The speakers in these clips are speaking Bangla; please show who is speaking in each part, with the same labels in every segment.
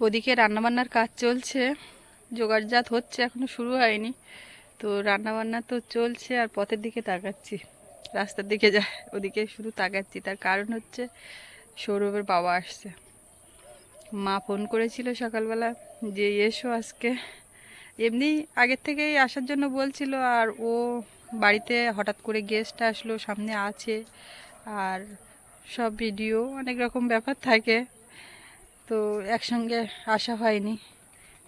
Speaker 1: ওদিকে রান্নাবান্নার কাজ চলছে, জোগাড়জাত হচ্ছে, এখনও শুরু হয়নি। তো রান্নাবান্না তো চলছে, আর পথের দিকে তাকাচ্ছি। রাস্তার দিকে যায় ওদিকে শুধু তাকাচ্ছি। তার কারণ হচ্ছে সৌরভের বাবা আসছে। মা ফোন করেছিল সকালবেলা যে, এসো আজকে। এমনি আগের থেকেই আসার জন্য বলছিল, আর ও বাড়িতে হঠাৎ করে গেস্ট আসলো, সামনে আছে। আর সব ভিডিও অনেক রকম ব্যাপার থাকে। তো একসঙ্গে আসা হয়নি।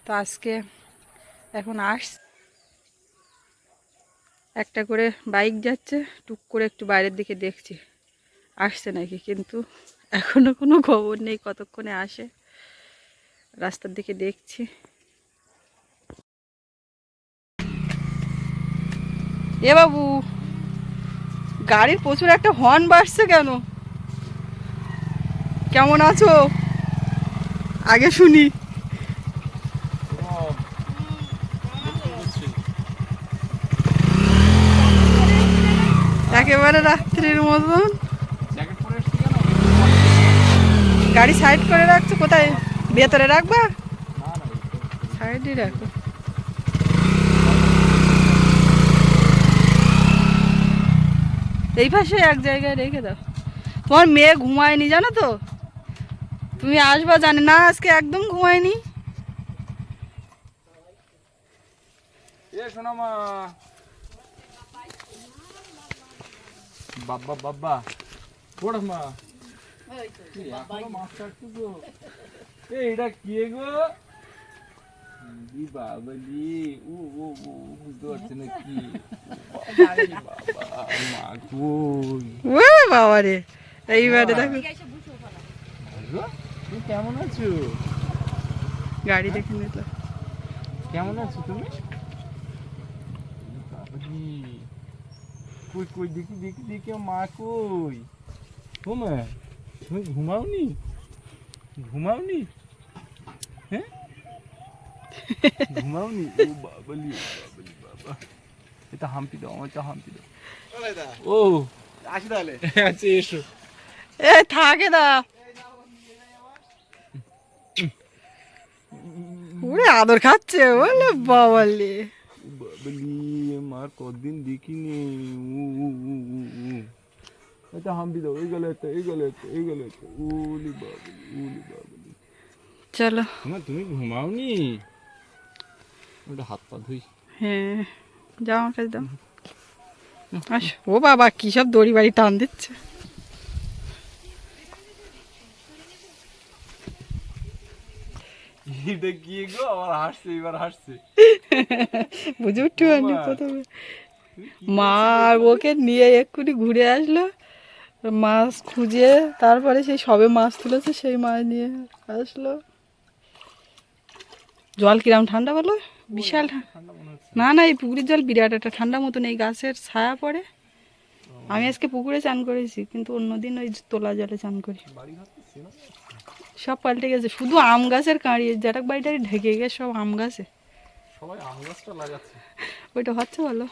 Speaker 1: তো আজকে এখন আস একটা করে বাইক যাচ্ছে, টুক করে একটু বাইরের দিকে দেখছি। আসছে নাকি? কিন্তু এখনও কোনো খবর নেই, কতক্ষণে আসে। রাস্তার দিকে দেখছি। এ বাবু, গাড়ির প্রচুর একটা হর্ন বাড়ছে কেন? কেমন আছো? আগে শুনি। একেবারে রাত্রির মতন। গাড়ি সাইড করে রাখছো? কোথায়? ভেতরে রাখবা? সাইডই রাখো। এই পাশে এক জায়গায় রেখে দাও। তোমার মেয়ে ঘুমায়নি, জানো তো? তুমি আসবা জানে না আজকে একদম ঘুমায়নি।
Speaker 2: বাবা বাবা মা। কি গো। বাবালি ও ও ও বুঝতে পারছি না কি। বাবা
Speaker 1: রে এইবারে দেখো।
Speaker 2: কেমন আছো?
Speaker 1: গাড়ি দেখে নিত
Speaker 2: কেমন আছো তুমি? বাবালি কই কই দেখি দেখি দেখি মা কই? ও মা তুমি ঘুমাওনি? ঘুমাওনি? হ্যাঁ? ঘুমাওনি? ও বাবালি বাবালি বাবা। এটা হাম্পি দাও আমার এটা হাম্পি দাও। ও।
Speaker 3: আসি তাহলে।
Speaker 2: আচ্ছা এসো।
Speaker 1: এ থাকে দা ওরে আদর খাচ্ছে বলে বাবালে।
Speaker 2: বাবালি মার কতদিন দেখিনি। এটা হাম্পি দাও এই গেলে একটা এই গেলে একটা এই গেলে একটা উলি বাবালি উলি বাবালি।
Speaker 1: চলো।
Speaker 2: তোমার তুমি ঘুমাওনি? ওটা হাত পা ধুই।
Speaker 1: হ্যাঁ যাও আমার কাছে দাও। আস। ও বাবা কি সব দড়ি বাড়ি টান দিচ্ছে।
Speaker 2: এটা কি গো? আবার হাসছে এবার হাসছে।
Speaker 1: বুঝে উঠতে পারিনি প্রথমে। মা আর ওকে নিয়ে এক্ষুনি ঘুরে আসলো। মাছ খুঁজে তারপরে সেই সবে মাছ তুলেছে সেই মাছ নিয়ে আসলো। জল কিরাম ঠান্ডা বলো? বিশাল না না এই পুকুরের জল বিরাট একটা ঠান্ডা মতন এই গাছের ছায়া পড়ে। আমি আজকে পুকুরে চান করেছি কিন্তু অন্যদিন ওই তোলা জলে চান করি। সব পাল্টে গেছে। শুধু আম গাছের কাঁড়ি যেটা বাড়িটা ঢেকে গেছে সব আম গাছে।
Speaker 2: সবাই আম গাছটা লাগাচ্ছে।
Speaker 1: ওইটা হচ্ছে ভালো।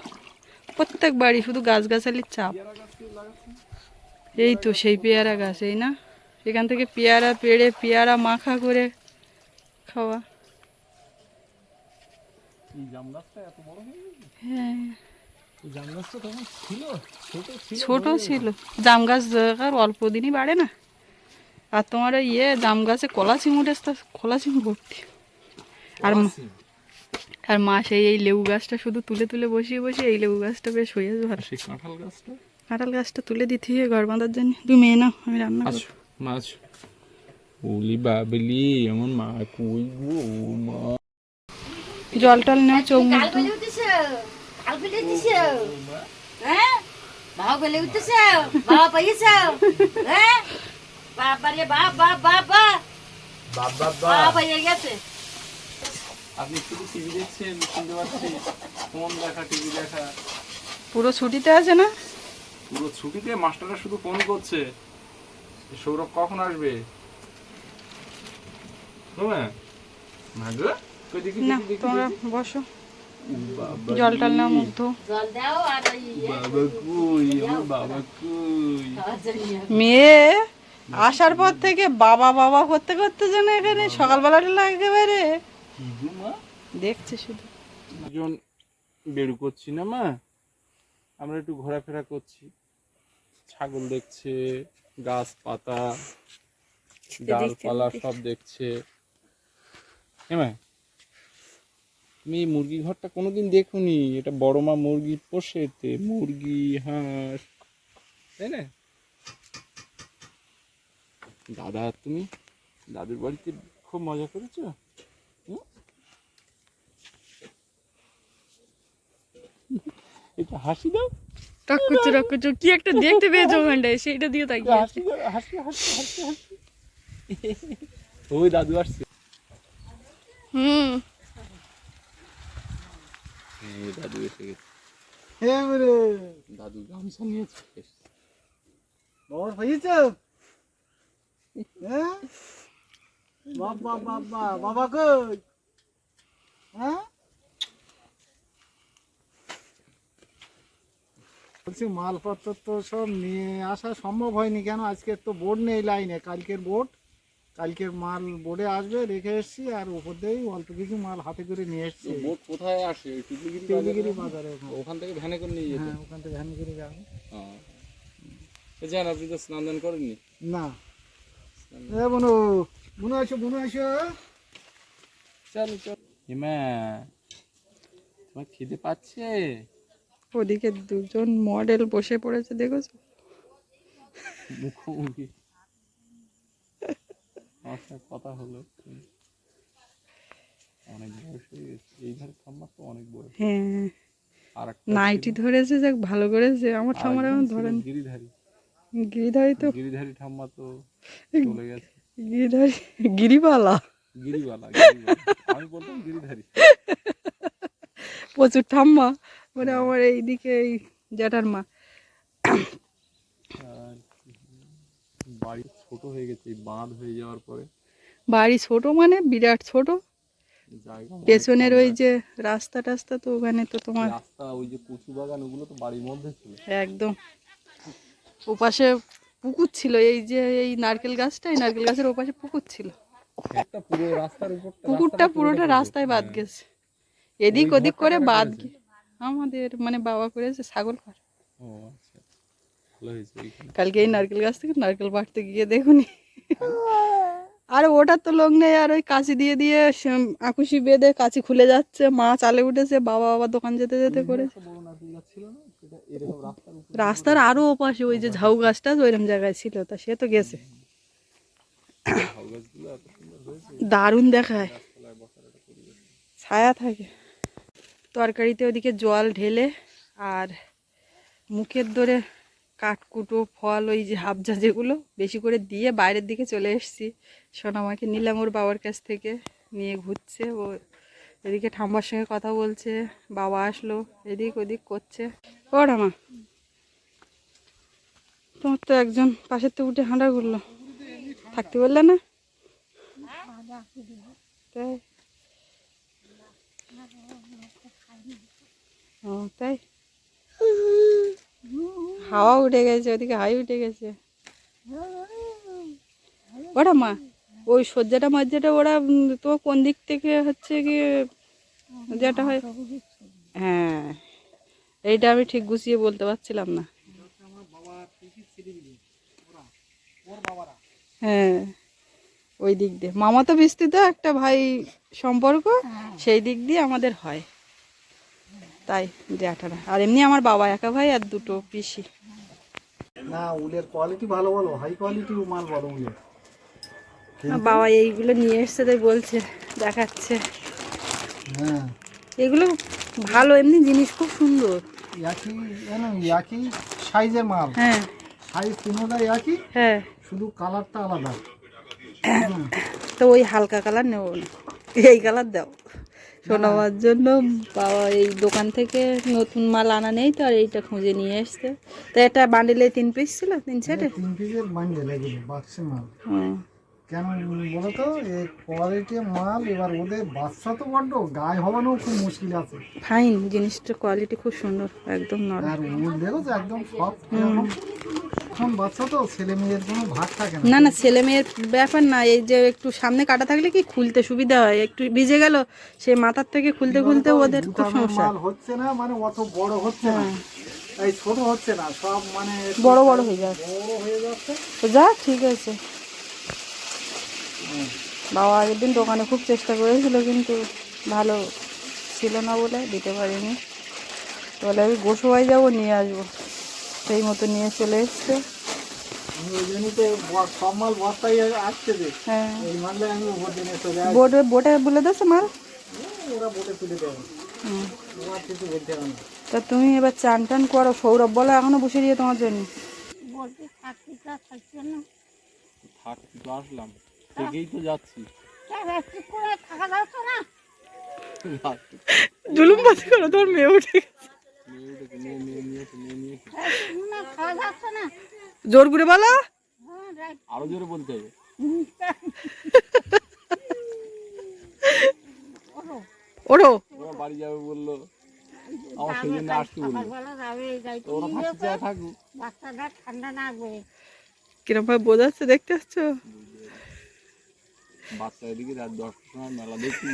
Speaker 1: প্রত্যেক বাড়ি শুধু গাছ গাছালির চাপ এই তো সেই পেয়ারা গাছ এই না? এখান থেকে পেয়ারা পেড়ে পেয়ারা মাখা করে খাওয়া।
Speaker 2: হয়ে ছোট ছিল
Speaker 1: ছিল। জাম গাছ অল্প দিনই বাড়ে না। আর তোমার ওই ইয়ে জাম গাছে কলা চিমুটে কলা চিমু ভর্তি। আর আর মা সেই এই লেবু গাছটা শুধু তুলে তুলে বসিয়ে বসিয়ে এই লেবু গাছটা বেশ হয়ে যাবে ভালো।
Speaker 2: সেই কাঁঠাল গাছটা?
Speaker 1: কাঁঠাল গাছটা তুলে দিতে হবে ঘর বাঁধার জন্য। তুমি মেয়ে নাও আমি রান্না করব।
Speaker 2: মাছ। ওলি বাবলি এমন মা কই গো মা।
Speaker 1: জল টল নেওয়া চোখ মুখ
Speaker 4: কাল বেলে উঠেছ? কাল বেলে উঠেছ? হ্যাঁ? বাবা বেলে উঠেছ? বাবা পাইয়েছ হ্যাঁ? বাবা রে বাবা বাবা।
Speaker 2: বাবা
Speaker 4: বাবা। পাইয়ে গেছে।
Speaker 2: আপনি শুধু টিভি দেখছেন শুনতে পাচ্ছি ফোন দেখা টিভি দেখা।
Speaker 1: পুরো ছুটিতে আছে না?
Speaker 2: পুরো ছুটিতে মাস্টাররা শুধু ফোন করছে। সৌরভ কখন আসবে? তোমার?
Speaker 1: না। বসো। জল টল
Speaker 2: রে।
Speaker 1: নাও মুখ ধো
Speaker 4: জল দাও আর ওই
Speaker 2: বাবা কই আমার বাবা কই?
Speaker 4: খাওয়ার জন্য
Speaker 1: মেয়ে আসার পর থেকে বাবা বাবা করতে করতে যেন এখানে সকালবেলাটা একেবারে। দেখছে শুধু।
Speaker 2: দুজন বেরু করছি না মা? আমরা একটু ঘোরাফেরা করছি। ছাগল দেখছে গাছপাতা ডালপালা সব দেখছে। হ্যাঁ তুমি মুরগি ঘরটা কোনোদিন দেখুনি? এটা বড় মা মুরগি পোষে এতে মুরগি হাঁস তাই না? দাদা আর তুমি দাদুর বাড়িতে খুব মজা করেছ? একটু হাসি দাও।
Speaker 1: টকুচু টকুচু কি একটা দেখতে পেয়েছ ওখানটায়? সেইটা দিয়ে তাকিয়ে
Speaker 2: হাসি হাসি হাসি হাসি হাসি। ওই দাদু আসছে।
Speaker 1: হুম।
Speaker 2: এই দাদু এসে গেছে।
Speaker 3: এবারে
Speaker 2: দাদু গামছা নিয়েছে
Speaker 3: বাবার হয়েছে? হ্যাঁ বাবা বাবা বাবা কই? হ্যাঁ? বলছি মালপত্র তো সব নিয়ে আসা সম্ভব হয়নি কেন? আজকে তো বোর্ড নেই লাইনে কালকের বোর্ড কালকের মাল বোর্ডে আসবে রেখে এসছি আর উপর দিয়েই অল্প কিছু মাল হাতে করে নিয়ে এসছি।
Speaker 2: বোট কোথায় আসে? বাজারে?
Speaker 3: বাজারে ওখান।
Speaker 2: থেকে ভ্যানে করে নিয়ে যেত?
Speaker 3: হ্যাঁ ওখান থেকে ভ্যান করে যাবে।
Speaker 2: যান আপনি তো স্নান দান করেননি?
Speaker 3: না। এ বনু বুনু আসো বুনু আসো।
Speaker 2: চলো চলো। হিমা তোমার খিদে পাচ্ছে?
Speaker 1: ওদিকে দুজন মডেল বসে পড়েছে দেখেছ?
Speaker 2: মুখোমুখি। আমার সাথে কথা হলো। অনেক বয়স হয়ে গেছে। এই ধারে ঠাম্মার তো অনেক বয়স।
Speaker 1: হ্যাঁ।
Speaker 2: আর
Speaker 1: নাইটি ধরেছে যাক ভালো করেছে। আমার ঠামার এখন ধরেন।
Speaker 2: গিরিধারী।
Speaker 1: গিরিধারী তো
Speaker 2: গিরিধারী ঠাম্মা তো চলে গেছে।
Speaker 1: গিরিধারী গিরিবালা।
Speaker 2: গিরিবালা। আমি বলতাম গিরিধারী।
Speaker 1: প্রচুর ঠাম্মা মানে আমার এইদিকে এই জ্যাঠার মা।
Speaker 2: বাড়ি ছোট হয়ে গেছে বাঁধ হয়ে যাওয়ার পরে।
Speaker 1: বাড়ি ছোট মানে বিরাট ছোট। পেছনের ওই যে রাস্তা টাস্তা তো ওখানে তো তোমার
Speaker 2: রাস্তা ওই যে কচু বাগান ওগুলো তো বাড়ির মধ্যে ছিল।
Speaker 1: একদম। ওপাশে পুকুর ছিল এই যে এই নারকেল গাছটা এই নারকেল গাছের ওপাশে পুকুর ছিল। পুকুরটা পুরোটা রাস্তায় বাদ গেছে। এদিক ওদিক করে বাদ আমাদের মানে বাবা করেছে ছাগল
Speaker 2: ও আচ্ছা।
Speaker 1: কালকে এই নারকেল গাছ থেকে নারকেল পাড়তে গিয়ে দেখুনি। আর ওটার তো লোক নেই আর ওই কাঁচি দিয়ে দিয়ে আকুশি বেঁধে কাঁচি খুলে যাচ্ছে মা চালে উঠেছে বাবা বাবা দোকান যেতে যেতে করেছে।
Speaker 2: রাস্তার
Speaker 1: আরও ওপাশে ওই যে ঝাউ গাছটা ওইরকম জায়গায় ছিল তা সে তো গেছে। দারুণ দেখায়। ছায়া থাকে। তরকারিতে ওদিকে জল ঢেলে আর মুখের ধরে কাঠকুটো ফল ওই যে হাবজা যেগুলো বেশি করে দিয়ে বাইরের দিকে চলে এসেছি। সোনামাকে নিলাম ওর বাবার কাছ থেকে নিয়ে ঘুরছে। ও এদিকে ঠাম্মার সঙ্গে কথা বলছে, বাবা আসলো, এদিক ওদিক করছে। ও তোমার তো একজন পাশের তো উঠে হাঁটা ঘুরলো থাকতে বললে না? তাই। ও, তাই। হাওয়া উঠে গেছে, ওদিকে হাই উঠে গেছে। ওরা মা ওই সজ্জাটা মজ্জাটা ওরা তো কোন দিক থেকে হচ্ছে কি যেটা হয় হ্যাঁ এইটা আমি ঠিক গুছিয়ে বলতে পারছিলাম না। হ্যাঁ ওই দিক দিয়ে। মামা তো বিস্তৃত একটা ভাই সম্পর্ক সেই দিক দিয়ে আমাদের হয়। তাই জ্যাঠারা। আর এমনি আমার বাবা একা ভাই আর দুটো পিসি।
Speaker 3: না উলের কোয়ালিটি ভালো বলো হাই কোয়ালিটি মাল বলো উলের।
Speaker 1: বাবা এইগুলো নিয়ে এসছে তাই বলছে দেখাচ্ছে।
Speaker 3: হ্যাঁ।
Speaker 1: এগুলো ভালো এমনি জিনিস খুব সুন্দর।
Speaker 3: একই একই সাইজের মাল।
Speaker 1: হ্যাঁ।
Speaker 3: সাইজ তিনোটাই একই
Speaker 1: হ্যাঁ।
Speaker 3: শুধু কালারটা আলাদা।
Speaker 1: তো ওই হালকা কালার নেব এই কালার দাও। শোনাবার জন্য বাবা এই দোকান থেকে নতুন মাল আনা নেই তো আর এইটা খুঁজে নিয়ে আসতে তো এটা বান্ডিলে তিন পিস ছিল তিন সেটে
Speaker 3: তিন পিসের বান্ডেল বাক্সের মাল।
Speaker 1: হুম।
Speaker 3: কেন বলো তো এই কোয়ালিটির মাল এবার ওদের বাচ্চা তো বড্ড গায়ে হওয়ানো খুব মুশকিল আছে।
Speaker 1: ফাইন জিনিসটার কোয়ালিটি খুব সুন্দর একদম নরম
Speaker 3: আর উল দেখো তো একদম সব বিচক্ষণ বাচ্চা তো ছেলে মেয়ের কোনো ভাগ থাকে না।
Speaker 1: না না ছেলে মেয়ের ব্যাপার না এই যে একটু সামনে কাটা থাকলে কি খুলতে সুবিধা হয়? একটু ভিজে গেল সে মাথার থেকে খুলতে খুলতে ওদের খুব সমস্যা।
Speaker 3: হচ্ছে না মানে অত বড় হচ্ছে না। এই ছোট হচ্ছে না সব মানে
Speaker 1: বড় বড় হয়ে যাচ্ছে।
Speaker 3: বড় হয়ে যাচ্ছে।
Speaker 1: তো যা ঠিক আছে। বাবা আগের দিন দোকানে খুব চেষ্টা করেছিল কিন্তু ভালো ছিল না বলে দিতে পারিনি। বলে আমি গোসবাই যাব নিয়ে আসব। সেই মতো নিয়ে চলে এসছে। হ্যাঁ। বোটে বোটে বলে দিচ্ছে মাল? তা তুমি এবার চান টান করো সৌরভ বলো এখনও বসে দিয়ে তোমার জন্য।
Speaker 2: থাকতে আসলাম। থেকেই তো যাচ্ছি।
Speaker 1: জুলুম বাজি করো মেয়ে উঠে জোর করে বলো।
Speaker 2: আরও জোরে বলতে হবে। ওরা বাড়ি যাবে বলল। আমার সেই জন্য আসতে বলল। তো ওরা থাকতে চায় থাকুক।
Speaker 1: কিরম ভাবে বোঝাচ্ছে দেখতে পাচ্ছ
Speaker 2: বাচ্চা এদিকে রাত দশটার সময় মেলা দেখতে।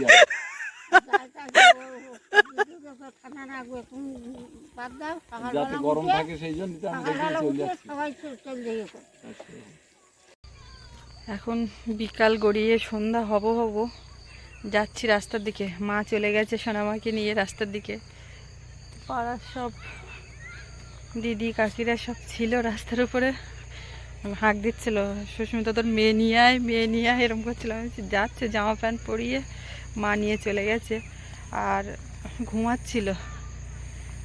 Speaker 1: এখন বিকাল গড়িয়ে সন্ধ্যা হব হব। যাচ্ছি রাস্তার দিকে। মা চলে গেছে সোনামাকে নিয়ে রাস্তার দিকে। পাড়ার সব দিদি কাকিরা সব ছিল রাস্তার উপরে। হাঁক দিচ্ছিল, সুস্মিতা, তোর মেয়ে নিয়ে আয়, মেয়ে নিয়ে আয়। এরকম করছিল। আমি যাচ্ছে, জামা প্যান্ট পরিয়ে মা নিয়ে চলে গেছে। আর ঘুমাচ্ছিল।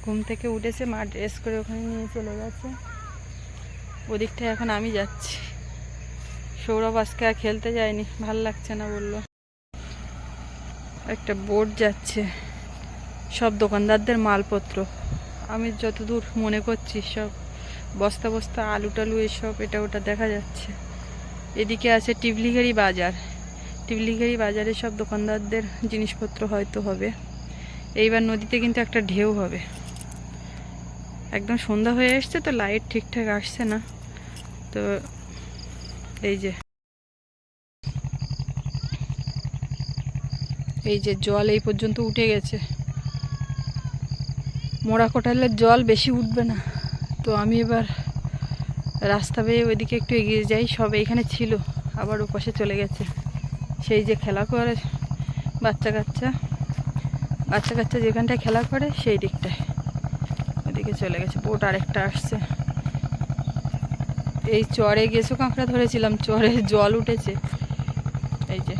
Speaker 1: ঘুম থেকে উঠেছে, মা ড্রেস করে ওখানে নিয়ে চলে গেছে। ওদিকটায় এখন আমি যাচ্ছি। সৌরভ আজকে আর খেলতে যায়নি, ভালো লাগছে না বলল। একটা বোর্ড যাচ্ছে, সব দোকানদারদের মালপত্র। আমি যতদূর মনে করছি, সব বস্তা বস্তা আলু টালু এসব, এটা ওটা দেখা যাচ্ছে। এদিকে আছে টিবলিগেরি বাজার। টিবলিগেরি বাজারে সব দোকানদারদের জিনিসপত্র হয়তো হবে। এইবার নদীতে কিন্তু একটা ঢেউ হবে। একদম সন্ধ্যা হয়ে এসছে তো লাইট ঠিকঠাক আসছে না। তো এই যে এই যে জল এই পর্যন্ত উঠে গেছে। মোড়া কোটালের জল বেশি উঠবে না। তো আমি এবার রাস্তা বেয়ে ওইদিকে একটু এগিয়ে যাই। সব এখানে ছিল, আবার ওপাশে চলে গেছে। সেই যে খেলা করে বাচ্চা কাচ্চা বাচ্চা কাচ্চা যেখানটায় খেলা করে সেই দিকটায় ওইদিকে চলে গেছে। বোট আরেকটা আসছে। এই চরে গেছো কাঁকড়া ধরেছিলাম, চরে জল উঠেছে। এই যে।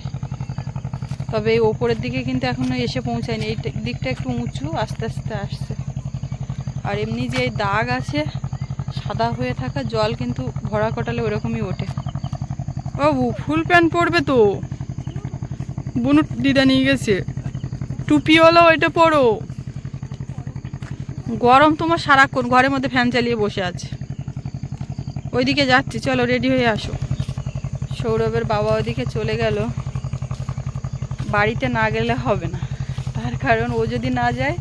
Speaker 1: তবে এই ওপরের দিকে কিন্তু এখনও এসে পৌঁছায়নি। এই দিকটা একটু উঁচু, আস্তে আস্তে আসছে। আর এমনি যে দাগ আছে, সাদা হয়ে থাকা জল কিন্তু ভরা কটালে ওরকমই ওঠে। বাবু, ফুল প্যান্ট পরবে তো। বুনু দিদা নিয়ে গেছে। টুপিওয়ালা ওইটা পরো। গরম তোমার সারাক্ষণ ঘরের মধ্যে ফ্যান চালিয়ে বসে আছে। ওইদিকে যাচ্ছি, চলো রেডি হয়ে আসো। সৌরভের বাবা ওইদিকে চলে গেল। বাড়িতে না গেলে হবে না। তার কারণ ও যদি না যায়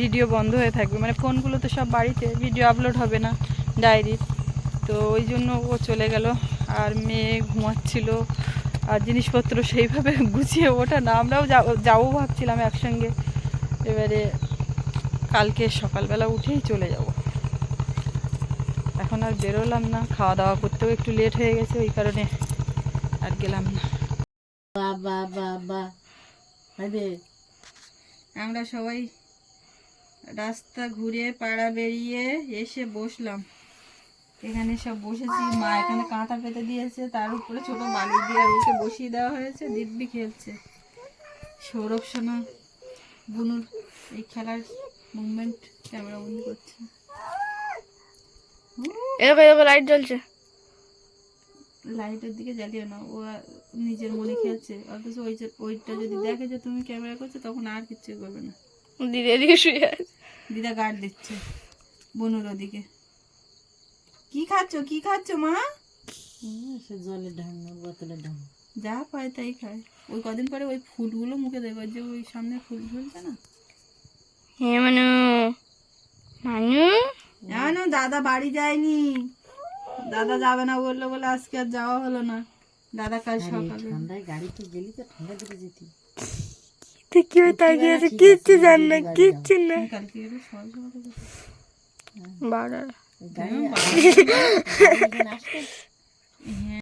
Speaker 1: ভিডিও বন্ধ হয়ে থাকবে। মানে ফোনগুলো তো সব বাড়িতে, ভিডিও আপলোড হবে না ডায়েরির। তো ওই জন্য ও চলে গেল, আর মেয়ে ঘুমাচ্ছিল। আর জিনিসপত্র সেইভাবে গুছিয়ে ওঠা না, আমরাও যাব ভাবছিলাম একসঙ্গে। এবারে কালকে সকালবেলা উঠেই চলে যাব। এখন আর বেরোলাম না খাওয়া দাওয়া করতেও একটু লেট হয়ে গেছে, ওই কারণে আর গেলাম না।
Speaker 4: বাবা বাবা
Speaker 1: আমরা সবাই রাস্তা ঘুরে পাড়া বেরিয়ে এসে বসলাম। এখানে সব বসেছি। মা এখানে কাঁথা পেতে দিয়েছে। তার উপরে ছোট বালি দিয়ে ওকে বসিয়ে দেওয়া হয়েছে। দিব্যি খেলছে। সৌরভ সোনা বুনুর এই খেলার মুভমেন্ট ক্যামেরা বন্দি করছে।
Speaker 5: এরকম এরকম লাইট জ্বলছে।
Speaker 1: লাইটের দিকে জ্বালিয়ে না। ও নিজের মনে খেলছে। অথচ ওই ওইটা যদি দেখে যে তুমি ক্যামেরা করছ তখন আর কিচ্ছু করবে না।
Speaker 5: দিদি এদিকে শুয়ে
Speaker 1: দিদা গার্ড দিচ্ছে বনুর ওদিকে। কি খাচ্ছ? কি খাচ্ছ মা?
Speaker 4: হ্যাঁ, সে জলের ঢাকনা বোতলের ঢাকনা
Speaker 1: যা পায় তাই খায়। ওই কদিন পরে ওই ফুলগুলো মুখে দেবার যে ওই সামনে ফুল ঝুলছে না?
Speaker 5: হ্যাঁ মানু। মানু।
Speaker 1: জানো দাদা বাড়ি যায়নি। দাদা যাবে না বলল বলে আজকে আর যাওয়া হলো না। দাদা কাল সকালে।
Speaker 4: ঠান্ডায় গাড়িতে গেলি তো ঠান্ডা দিকে যেতি।
Speaker 5: তুই কি তাকিয়ে আছে কিচ্ছু জান না কিচ্ছু না
Speaker 4: বাড়ার